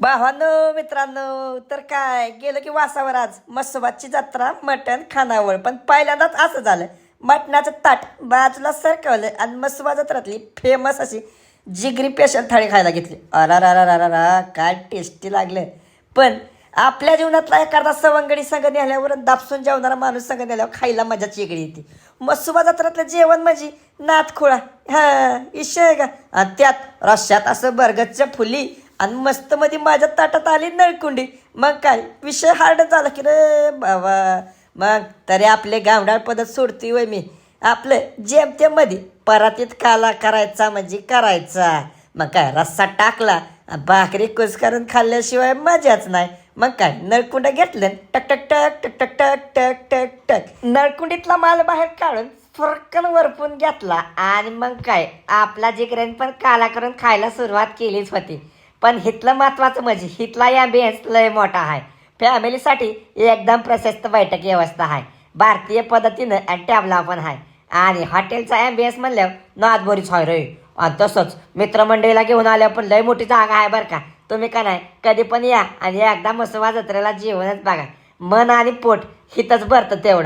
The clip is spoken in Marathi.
भावांनो मित्रांनो तर काय गेलं की वासावर आज मसोबाची जत्रा मटण खानावळ. पण पहिल्यांदाच असं झालं. मटणाचं ताट बाजूला सरकवलं आणि मसोबा जत्रातली फेमस अशी जिगरी स्पेशल थाळी खायला घेतली. अरा रा रा रा रा काय टेस्टी लागलं. पण आपल्या जीवनातला एखादा सवंगडी संघ नेल्यावर दापसून जेवणारा माणूस संघ नेल्यावर खायला मजा वेगळी येते. मसुबा जत्रातलं जेवण म्हणजे नातखोळा. हा विषय आहे का? आणि त्यात रश्यात असं बर्गतच्या फुली आणि मस्त मध्ये माझ्या ताटात आली नळकुंडी. मग काय? विषय हार्ड झाला की रे बाबा. मग तरी आपले गावडाळ पद्धत सोडती वय मी. आपलं जेमतेममध्ये परातीत काला करायचा म्हणजे करायचा. मग काय? रस्सा टाकला. भाकरी कुस करून खाल्ल्याशिवाय मजाच नाही. मग काय? नळकुंड घेतलं टक टक टक टक टक टक टक टक टक. नळकुंडीतला माल बाहेर काढून फरकन वरपून घेतला. आणि मग काय? आपला जिकऱ्याने पण काला करून खायला सुरुवात केलीच होती. पण हितलं महत्वाचं म्हणजे हितला या बेन्स लय मोठा आहे. फॅमिलीसाठी एकदम प्रशस्त बैठक व्यवस्था आहे. भारतीय पद्धतीनं आणि टॅबला पण आहे. आणि हॉटेलचा ॲम्बियन्स म्हणल्यावर नादबरीच होय रे. आणि तसंच मित्रमंडळीला घेऊन आल्यावर पण लय मोठी जागा आहे बरं का. तुम्ही का नाही कधी पण या आणि एकदा मसवा जत्रेला जेवणच बघा. मन आणि पोट हितच भरतं तेवढं.